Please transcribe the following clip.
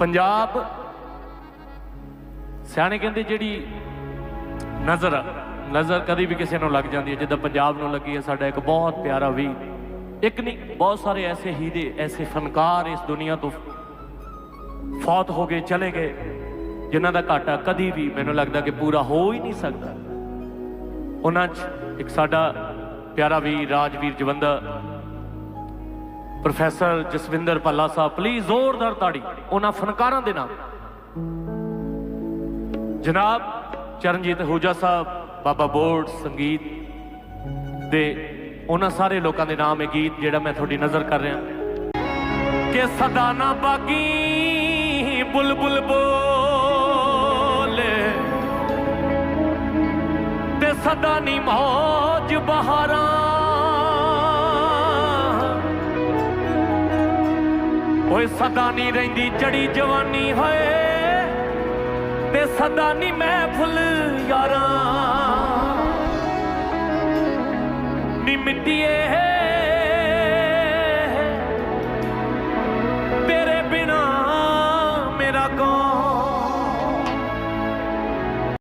ਪੰਜਾਬ ਸਿਆਣੇ ਕਹਿੰਦੇ ਜਿਹੜੀ ਨਜ਼ਰ ਨਜ਼ਰ ਕਦੀ ਵੀ ਕਿਸੇ ਨੂੰ ਲੱਗ ਜਾਂਦੀ ਹੈ, ਜਿੱਦਾਂ ਪੰਜਾਬ ਨੂੰ ਲੱਗੀ ਹੈ, ਸਾਡਾ ਇੱਕ ਬਹੁਤ ਪਿਆਰਾ ਵੀ ਇੱਕ ਨਹੀਂ, ਬਹੁਤ ਸਾਰੇ ਐਸੇ ਹੀਰੇ, ਐਸੇ ਫਨਕਾਰ ਇਸ ਦੁਨੀਆ ਤੋਂ ਫੌਤ ਹੋ ਗਏ, ਚਲੇ ਗਏ, ਜਿਨ੍ਹਾਂ ਦਾ ਘਾਟਾ ਕਦੀ ਵੀ ਮੈਨੂੰ ਲੱਗਦਾ ਕਿ ਪੂਰਾ ਹੋ ਹੀ ਨਹੀਂ ਸਕਦਾ। ਉਹਨਾਂ 'ਚ ਇੱਕ ਸਾਡਾ ਪਿਆਰਾ ਵੀ ਰਾਜਵੀਰ ਜਵੰਦਾ ਪ੍ਰੋਫੈਸਰ ਜਸਵਿੰਦਰ ਭੱਲਾ ਸਾਹਿਬ ਪਲੀਜ਼ ਜ਼ੋਰਦਾਰ ਤਾੜੀ ਉਹਨਾਂ ਫਨਕਾਰਾਂ ਦੇ ਨਾਮ ਜਨਾਬ ਚਰਨਜੀਤ ਹੂਜਾ ਸਾਹਿਬ ਬਾਬਾ ਬੋਰਡ ਸੰਗੀਤ ਦੇ ਉਹਨਾਂ ਸਾਰੇ ਲੋਕਾਂ ਦੇ ਨਾਮ ਇਹ ਗੀਤ ਜਿਹੜਾ ਮੈਂ ਤੁਹਾਡੀ ਨਜ਼ਰ ਕਰ ਰਿਹਾ ਕਿ ਸਦਾ ਨਾ ਬਾਗੀ ਬੁਲਬੁਲ ਬੋਲੇ ਤੇ ਸਦਾ ਨੀ ਮੌਜ ਬਹਾਰਾਂ ਓਏ ਸਦਾ ਨੀ ਰਹਿੰਦੀ ਜੜੀ ਜਵਾਨੀ ਹੋਏ ਤੇ ਸਦਾ ਨੀ ਮਹਿਫਲ ਯਾਰਾਂ। ਨੀ ਮਿੱਟੀਏ। ਤੇਰੇ ਬਿਨਾ ਮੇਰਾ ਕੌਣ